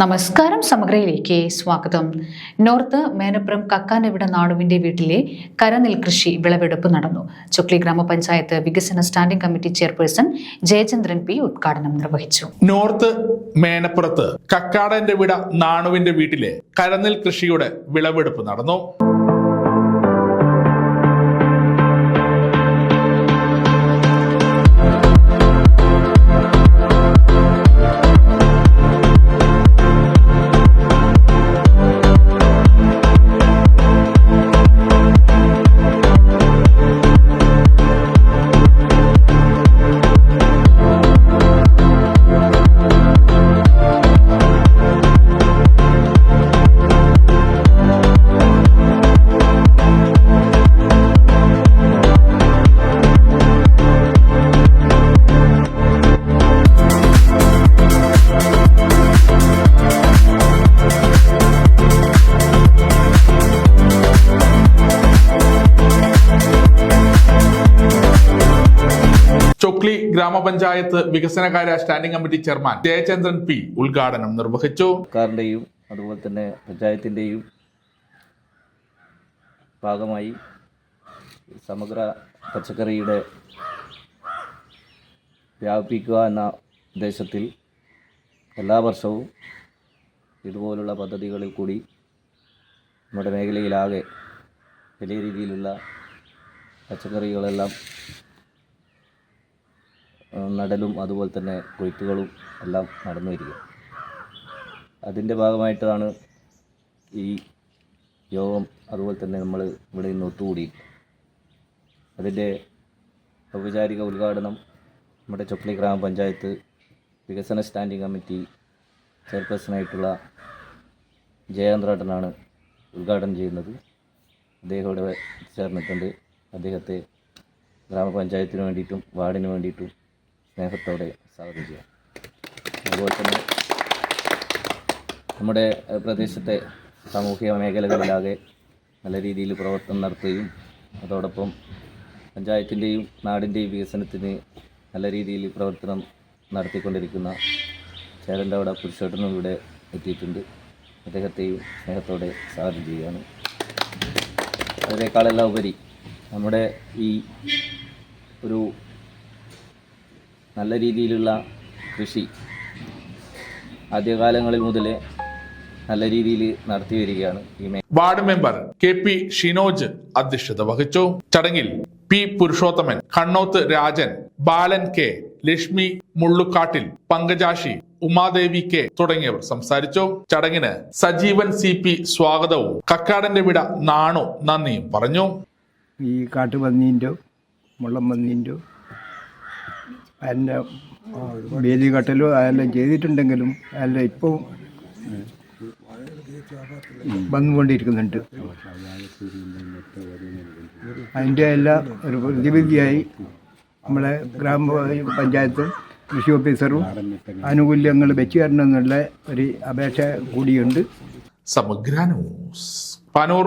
നമസ്കാരം സമഗ്രയിലേക്ക് സ്വാഗതം. നോർത്ത് മേനപ്പുറം കക്കാനവിട നാടുവിന്റെ വീട്ടിലെ കരനെൽ കൃഷി വിളവെടുപ്പ് നടന്നു. ചുക്ലി ഗ്രാമപഞ്ചായത്ത് വികസന standing committee chairperson Jayachandran P ഉദ്ഘാടനം നിർവഹിച്ചു. നോർത്ത് മേനപ്പുറത്ത് കക്കാടന്റെ വിട നാണുവിന്റെ വീട്ടിലെ കരനെൽ കൃഷിയുടെ വിളവെടുപ്പ് നടന്നു. ചൊക്ലി ഗ്രാമപഞ്ചായത്ത് വികസനകാര്യ standing committee chairman Jayachandran P ഉദ്ഘാടനം നിർവഹിച്ചു. സർക്കാരിന്റെയും അതുപോലെ തന്നെ പഞ്ചായത്തിന്റെയും ഭാഗമായി സമഗ്ര പച്ചക്കറിയുടെ വ്യാപിപ്പിക്കുക എന്ന ഉദ്ദേശത്തിൽ എല്ലാ വർഷവും ഇതുപോലുള്ള പദ്ധതികളിൽ കൂടി നമ്മുടെ മേഖലയിലാകെ വലിയ രീതിയിലുള്ള പച്ചക്കറികളെല്ലാം നടലും അതുപോലെ തന്നെ കൊയ്ത്തുകളും എല്ലാം നടന്നു വരിക അതിന്റെ ഭാഗമായിട്ടാണ് ഈ യോഗം അതുപോലെ തന്നെ നമ്മൾ ഇവിടെ നിന്ന് ഒത്തുകൂടി അതിന്റെ ഔപചാരിക ഉദ്ഘാടനം നമ്മുടെ ചൊക്ലി ഗ്രാമപഞ്ചായത്ത് വികസന സ്റ്റാൻഡിംഗ് കമ്മിറ്റി ചെയർപേഴ്സണായിട്ടുള്ള ജയചന്ദ്രാട്ടനാണ് ഉദ്ഘാടനം ചെയ്യുന്നത്. അദ്ദേഹം ഇവിടെ ചേർന്നിട്ടുണ്ട്. അദ്ദേഹത്തെ ഗ്രാമപഞ്ചായത്തിന് വേണ്ടിയിട്ടും വാർഡിന് വേണ്ടിയിട്ടും സ്നേഹത്തോടെ സ്വാഗതം ചെയ്യാം. അതുപോലെ തന്നെ നമ്മുടെ പ്രദേശത്തെ സാമൂഹിക മേഖലകളിലാകെ നല്ല രീതിയിൽ പ്രവർത്തനം നടത്തുകയും അതോടൊപ്പം പഞ്ചായത്തിന്റെയും നാടിന്റെയും വികസനത്തിന് നല്ല രീതിയിൽ പ്രവർത്തനം നടത്തിക്കൊണ്ടിരിക്കുന്ന ചേരന്റെ പുരുഷോട്ടനും ഇവിടെ എത്തിയിട്ടുണ്ട്. അദ്ദേഹത്തെയും സ്നേഹത്തോടെ സ്വാഗതം ചെയ്യുകയാണ്. അതിനേക്കാളെല്ലാം ഉപരി നമ്മുടെ ഈ ഒരു നല്ല രീതിയിലുള്ള കൃഷി ആദ്യകാലങ്ങളിൽ മുതലേ നല്ല രീതിയിൽ നടത്തി വരികയാണ് ward member K P Shinoj അധ്യക്ഷത വഹിച്ചു. ചടങ്ങിൽ P Purushothaman Kannoth Rajan Balan K Lakshmi മുള്ളുക്കാട്ടിൽ Pankajakshi Umadevi K തുടങ്ങിയവർ സംസാരിച്ചു. ചടങ്ങിന് സജീവൻ സി പി സ്വാഗതവും കക്കാടന്റെ വിട നാണു നന്ദിയും പറഞ്ഞു. ഈ കാട്ടുപന്നീന്റെ മുള്ളം പന്നീന്റെ അതിന്റെ വേലി കട്ടലും അതെല്ലാം ചെയ്തിട്ടുണ്ടെങ്കിലും അതെല്ലാം ഇപ്പോൾ വന്നുകൊണ്ടിരിക്കുന്നുണ്ട് അതിന്റെ എല്ലാം ഒരു പ്രതിവിധിയായി നമ്മളെ ഗ്രാമ പഞ്ചായത്ത് കൃഷി ഓഫീസറും ആനുകൂല്യങ്ങൾ വെച്ച് തരണം എന്നുള്ള ഒരു അപേക്ഷ കൂടിയുണ്ട്. സമഗ്ര ന്യൂസ് പനൂർ.